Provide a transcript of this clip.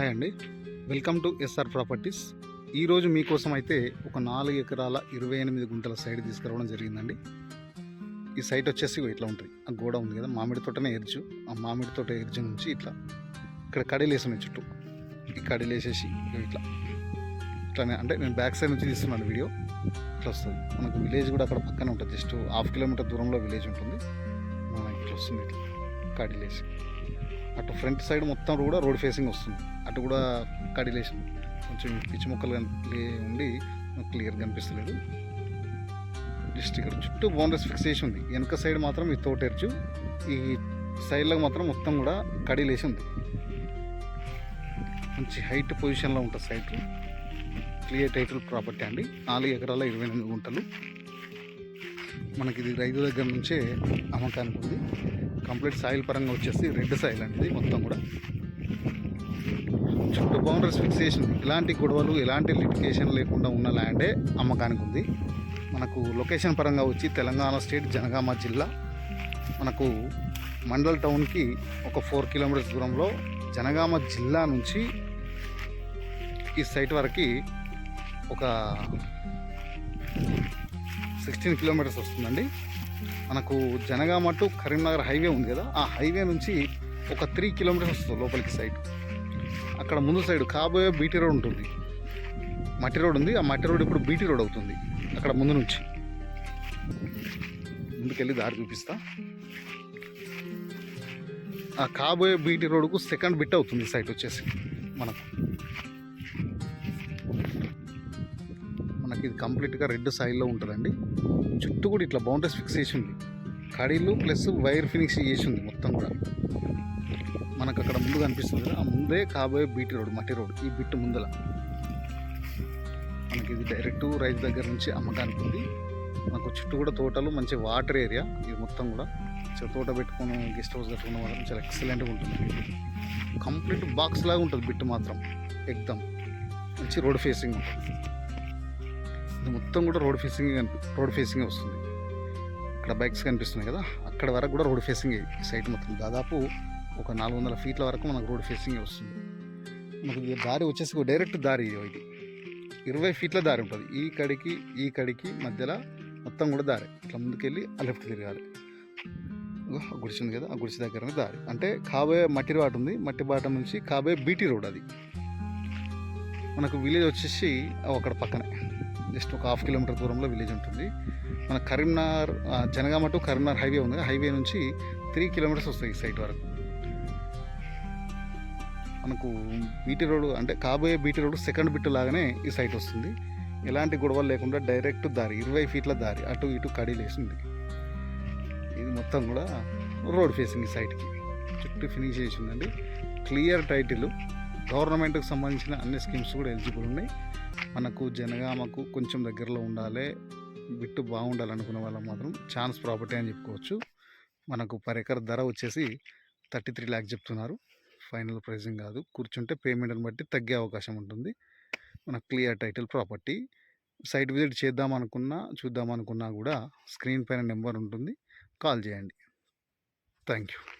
Hi అండి. Welcome to SR properties. ఈరోజు మీకోసం అయితే ఒక నాలుగు ఎకరాల ఇరవై ఎనిమిది గుంటల సైడ్ తీసుకురావడం జరిగిందండి. ఈ సైట్ వచ్చేసి ఇట్లా ఉంటుంది. ఆ గోడ ఉంది కదా మామిడి తోటనే ఎర్జు ఆ మామిడి తోట ఎర్జు నుంచి ఇట్లా ఇక్కడ కడీలు వేసాను చుట్టూ. ఈ కడీలు వేసేసి ఇట్లా. ఇట్లానే అంటే నేను బ్యాక్ సైడ్ నుంచి తీస్తున్నాను వీడియో. ఇట్లా వస్తుంది. మనకు విలేజ్ కూడా అక్కడ పక్కనే ఉంటుంది. జస్ట్ హాఫ్ కిలోమీటర్ దూరంలో విలేజ్ ఉంటుంది. మనకి ఇట్లా వస్తుంది ఇట్లా కడీలు వేసి. అటు ఫ్రంట్ సైడ్ మొత్తం కూడా రోడ్ ఫేసింగ్ వస్తుంది. అటు కూడా కడిలేషన్ కొంచెం పిచ్చి మొక్కలు కనిపి ఉండి క్లియర్ కనిపిస్తలేదు. జస్ట్ ఇక్కడ చుట్టూ బౌండరీస్ ఫిక్స్ చేసి ఉంది. వెనక సైడ్ మాత్రం ఈ తోటెర్చు ఈ సైడ్లో మాత్రం మొత్తం కూడా కడిలేసి ఉంది. మంచి హైట్ పొజిషన్లో ఉంటుంది సైట్. క్లియర్ టైటిల్ ప్రాపర్టీ అండి. నాలుగు ఎకరాల ఇరవై ఎనిమిది గుంటలు. మనకి ఇది రైతు దగ్గర నుంచే అమ్మకానికి ఉంది. కంప్లీట్ సాయిల్ పరంగా వచ్చేసి రెడ్ సాయిల్ అండి ఇది మొత్తం కూడా. చుట్టూ బౌండరీస్ ఫిక్సేషన్ ఇలాంటి ఎలాంటి గొడవలు ఎలాంటి లిటికేషన్ లేకుండా ఉన్న ల్యాండే అమ్మకానికి ఉంది. మనకు లొకేషన్ పరంగా వచ్చి తెలంగాణ స్టేట్ జనగామ జిల్లా. మనకు మండల్ టౌన్కి ఒక ఫోర్ కిలోమీటర్స్ దూరంలో జనగామ జిల్లా నుంచి ఈ సైట్ వరకు ఒక సిక్స్టీన్ కిలోమీటర్స్ వస్తుందండి. మనకు జనగామ టు కరీంనగర్ హైవే ఉంది కదా ఆ హైవే నుంచి ఒక త్రీ కిలోమీటర్స్ వస్తుంది లోపలికి సైడ్ అక్కడ ముందు సైడ్ కాబోయే బీటీ రోడ్ ఉంటుంది. మట్టి రోడ్ ఉంది ఆ మట్టి రోడ్ ఇప్పుడు బీటీ రోడ్ అవుతుంది అక్కడ ముందు నుంచి. ముందుకెళ్ళి దారి చూపిస్తా. ఆ కాబోయే బీటీ రోడ్కు సెకండ్ బిట్ అవుతుంది సైట్ వచ్చేసి మనకు. మనకి ఇది కంప్లీట్గా రెడ్ సాయిల్లో ఉంటుందండి. చుట్టూ కూడా ఇట్లా బౌండరీస్ ఫిక్స్ చేసి ఉంది కడీలు ప్లస్ వైర్ ఫినిష్ చేసి ఉంది మొత్తం కూడా. మనకు అక్కడ ముందు కనిపిస్తుంది ఆ ముందే కాబోయే బీటీ రోడ్ మట్టి రోడ్ ఈ బిట్ ముందల. మనకి ఇది డైరెక్ట్ రైతు దగ్గర నుంచి అమ్మకానికి ఉంది. మనకు చుట్టూ కూడా తోటలు మంచి వాటర్ ఏరియా. ఇది మొత్తం కూడా మంచిగా తోట పెట్టుకుని గెస్ట్ హౌస్ కట్టుకున్న వాళ్ళకి చాలా ఎక్సలెంట్గా ఉంటుంది. కంప్లీట్ బాక్స్ లాగా ఉంటుంది బిట్ మాత్రం. ఎక్దమ్ మంచి రోడ్ ఫేసింగ్ ఉంటుంది. ఇది మొత్తం కూడా రోడ్ ఫేసింగ్ రోడ్ ఫేసింగ్ వస్తుంది. ఇక్కడ బైక్స్ కనిపిస్తున్నాయి కదా అక్కడ వరకు కూడా రోడ్ ఫేసింగ్ ఈ సైట్ మొత్తం. దాదాపు ఒక నాలుగు వందల ఫీట్ల వరకు మనకు రోడ్ ఫేసింగ్ వస్తుంది. మనకు దారి వచ్చేసి డైరెక్ట్ దారి ఇది. ఇరవై ఫీట్ల దారి ఉంటుంది. ఈ కడికి ఈ కడికి మధ్యలో మొత్తం కూడా దారి. ఇట్లా ముందుకెళ్ళి ఆ లెఫ్ట్ తిరగాలి. గుడిసి ఉంది కదా ఆ గుడిసి దగ్గరనే దారి. అంటే కాబోయే మట్టి బాట ఉంది. మట్టి బాట నుంచి కాబోయే బీటీ రోడ్ అది. మనకు విలేజ్ వచ్చేసి అక్కడ పక్కనే. జస్ట్ ఒక హాఫ్ కిలోమీటర్ దూరంలో విలేజ్ ఉంటుంది. మన కరీంనగర్ జనగామ టు కరీంనగర్ హైవే ఉంది. హైవే నుంచి త్రీ కిలోమీటర్స్ వస్తాయి ఈ సైట్ వరకు. మనకు బీటీ రోడ్ అంటే కాబోయే బీటీ రోడ్ సెకండ్ బిట్ లాగానే ఈ సైట్ వస్తుంది. ఎలాంటి గొడవలు లేకుండా డైరెక్ట్ దారి ఇరవై ఫీట్ల దారి అటు ఇటు కడీలేసింది. ఇది మొత్తం కూడా రోడ్ ఫేసింగ్ ఈ సైట్కి. చుట్టూ ఫినిష్ చేసి ఉందండి క్లియర్ టైటిల్ గవర్నమెంట్కి సంబంధించిన అన్ని స్కీమ్స్ కూడా ఎలిజిబుల్ ఉన్నాయి. మనకు జనగామకు కొంచెం దగ్గరలో ఉండాలి బిట్టు బాగుండాలనుకునే వాళ్ళకి మాత్రం ఛాన్స్ ప్రాపర్టీ అని చెప్పుకోవచ్చు. మనకు పర్ ఎకర్ ధర వచ్చేసి థర్టీ త్రీ ల్యాక్స్ చెప్తున్నారు. ఫైనల్ ప్రైసింగ్ కాదు. కూర్చుంటే పేమెంట్ని బట్టి తగ్గే అవకాశం ఉంటుంది. మన clear title property. Site visit చేద్దాం అనుకున్నా చూద్దాం అనుకున్నా కూడా స్క్రీన్ పైన నెంబర్ ఉంటుంది. కాల్ చేయండి. Thank you.